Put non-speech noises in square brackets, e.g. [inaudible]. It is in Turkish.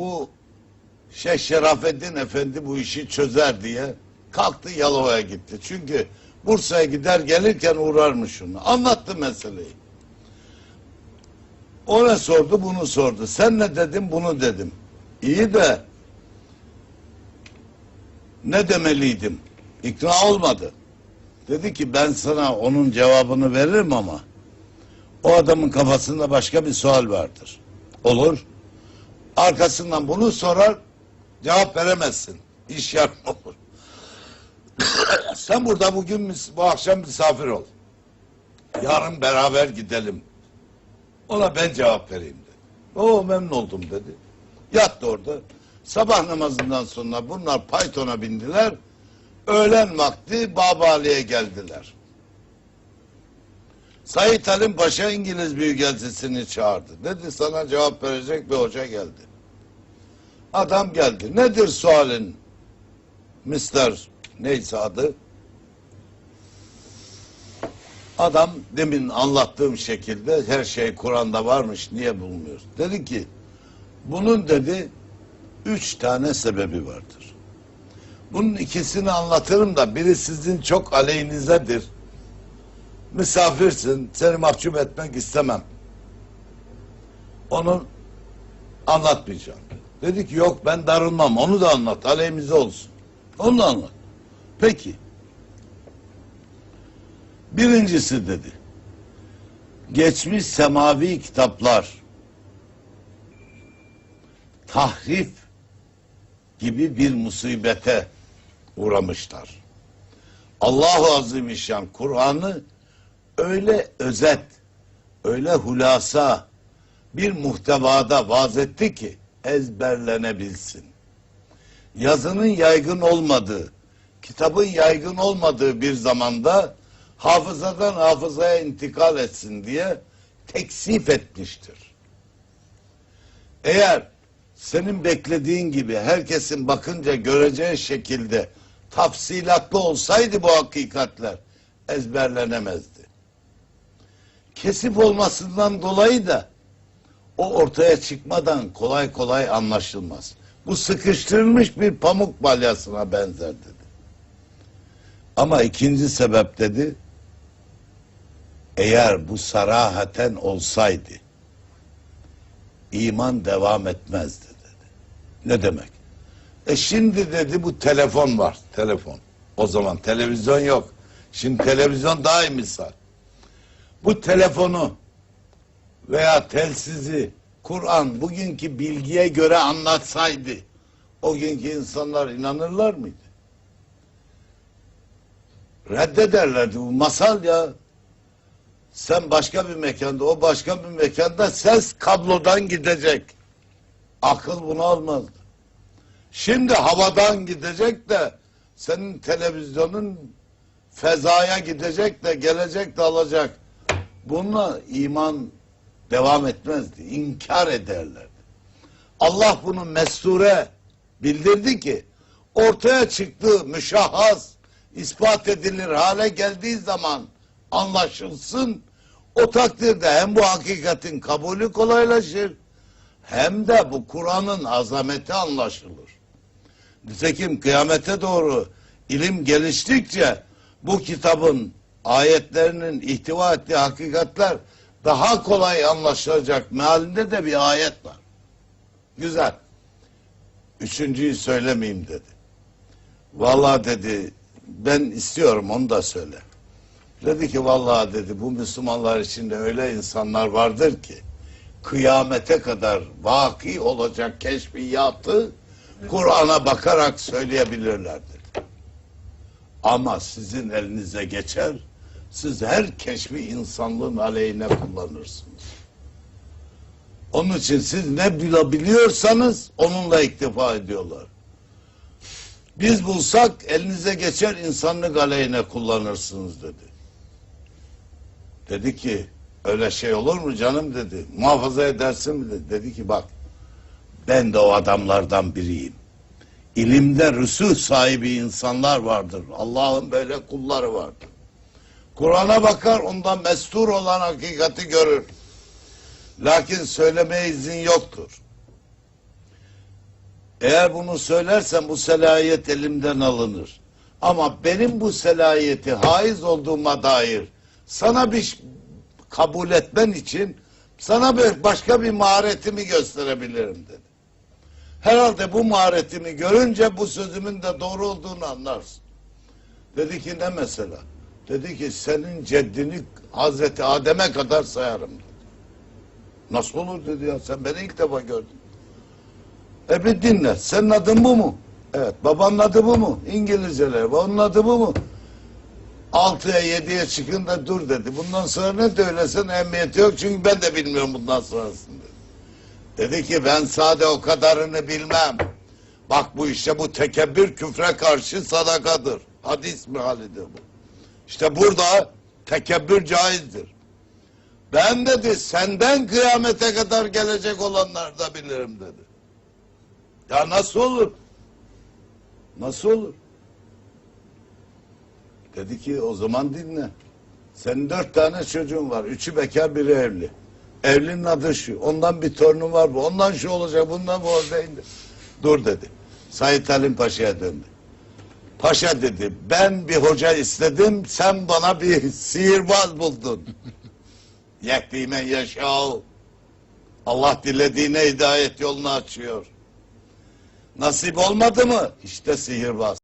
bu Şeyh Şerafettin Efendi bu işi çözer diye kalktı Yalova'ya gitti. Çünkü Bursa'ya gider gelirken uğrarmış şunu. Anlattı meseleyi. O ne sordu bunu sordu. Sen ne dedin bunu dedim. İyi de ne demeliydim? İkna olmadı. Dedi ki ben sana onun cevabını veririm ama o adamın kafasında başka bir sual vardır. Olur. Arkasından bunu sorar cevap veremezsin. İş yarım olur. [coughs] Sen burada bugün bu akşam misafir ol. Yarın beraber gidelim. Ona ben cevap vereyim dedi. O memnun oldum dedi. Yattı orada. Sabah namazından sonra bunlar Python'a bindiler. Öğlen vakti Babali'ye geldiler. Said Halim Paşa İngiliz Büyükelçisini çağırdı. Dedi sana cevap verecek bir hoca geldi. Adam geldi. Nedir sualin? Mister neyse adı. Adam demin anlattığım şekilde her şey Kur'an'da varmış niye bulmuyoruz? Dedi ki bunun dedi üç tane sebebi vardır. Bunun ikisini anlatırım da biri sizin çok aleyhinizedir. Misafirsin, seni mahcup etmek istemem. Onu anlatmayacağım. Dedi ki yok ben darılmam, onu da anlat, aleyhimize olsun. Onu da anlat. Peki. Birincisi dedi. Geçmiş semavi kitaplar tahrif gibi bir musibete uğramışlar. Allahu Azimüşşan Kur'an'ı öyle özet, öyle hulasa bir muhtevada vaz etti ki ezberlenebilsin. Yazının yaygın olmadığı, kitabın yaygın olmadığı bir zamanda hafızadan hafızaya intikal etsin diye teksif etmiştir. Eğer senin beklediğin gibi herkesin bakınca göreceği şekilde tafsilatlı olsaydı bu hakikatler ezberlenemezdi. Kesip olmasından dolayı da o ortaya çıkmadan kolay kolay anlaşılmaz. Bu sıkıştırılmış bir pamuk balyasına benzer dedi. Ama ikinci sebep dedi, eğer bu sarahaten olsaydı, iman devam etmezdi dedi. Ne demek? E şimdi dedi bu telefon var, telefon. O zaman televizyon yok. Şimdi televizyon daha iyi misal. Bu telefonu veya telsizi Kur'an bugünkü bilgiye göre anlatsaydı o günkü insanlar inanırlar mıydı? Reddederlerdi bu masal ya. Sen başka bir mekanda, o başka bir mekanda ses kablodan gidecek. Akıl bunu almazdı. Şimdi havadan gidecek de senin televizyonun fezaya gidecek de gelecek de alacak. Bununla iman devam etmezdi. İnkar ederlerdi. Allah bunu mesture bildirdi ki ortaya çıktığı müşahhas ispat edilir hale geldiği zaman anlaşılsın. O takdirde hem bu hakikatin kabulü kolaylaşır hem de bu Kur'an'ın azameti anlaşılır. Nitekim kıyamete doğru ilim geliştikçe bu kitabın ayetlerinin ihtiva ettiği hakikatler daha kolay anlaşılacak mealinde de bir ayet var. Güzel. Üçüncüyü söylemeyeyim dedi. Vallahi dedi ben istiyorum onu da söyle. Dedi ki vallahi dedi bu Müslümanlar içinde öyle insanlar vardır ki kıyamete kadar vaki olacak keşfiyatı Kur'an'a bakarak söyleyebilirlerdir. Ama sizin elinize geçer, siz her keşfi insanlığın aleyhine kullanırsınız. Onun için siz ne biliyorsanız onunla iktifa ediyorlar. Biz bulsak elinize geçer insanlık aleyhine kullanırsınız dedi. Dedi ki öyle şey olur mu canım dedi. Muhafaza edersin mi dedi. Dedi ki bak ben de o adamlardan biriyim. İlimde rüsuh sahibi insanlar vardır. Allah'ın böyle kulları vardır. Kur'an'a bakar ondan mestur olan hakikati görür. Lakin söylemeye izin yoktur. Eğer bunu söylersem bu selayet elimden alınır. Ama benim bu selayeti haiz olduğuma dair sana bir kabul etmen için sana bir başka bir maharetimi gösterebilirim dedi. Herhalde bu maharetimi görünce bu sözümün de doğru olduğunu anlarsın. Dedi ki ne mesela? Dedi ki senin ceddini Hazreti Adem'e kadar sayarım. Nasıl olur dedi ya sen beni ilk defa gördün. E bir dinle. Senin adın bu mu? Evet. Babanın adı bu mu? İngilizceler. Onun adı bu mu? Altıya yediye çıkın da dur dedi. Bundan sonra ne söylesen emniyeti yok çünkü ben de bilmiyorum bundan sonrasını. Dedi ki ben sade o kadarını bilmem. Bak bu işte bu tekebbür küfre karşı sadakadır. Hadis mihalidir bu. İşte burada tekebbür caizdir. Ben dedi senden kıyamete kadar gelecek olanları da bilirim dedi. Ya nasıl olur? Nasıl olur? Dedi ki o zaman dinle. Senin dört tane çocuğun var. Üçü bekar biri evli. Evlinin adı şu. Ondan bir torunun var bu. Ondan şu olacak. Bundan bu olacak. Dur dedi. Said Halim Paşa'ya döndü. Paşa dedi ben bir hoca istedim sen bana bir sihirbaz buldun. [laughs] Yektiğime yaşa. Allah dilediğine hidayet yolunu açıyor. Nasip olmadı mı? İşte sihirbaz.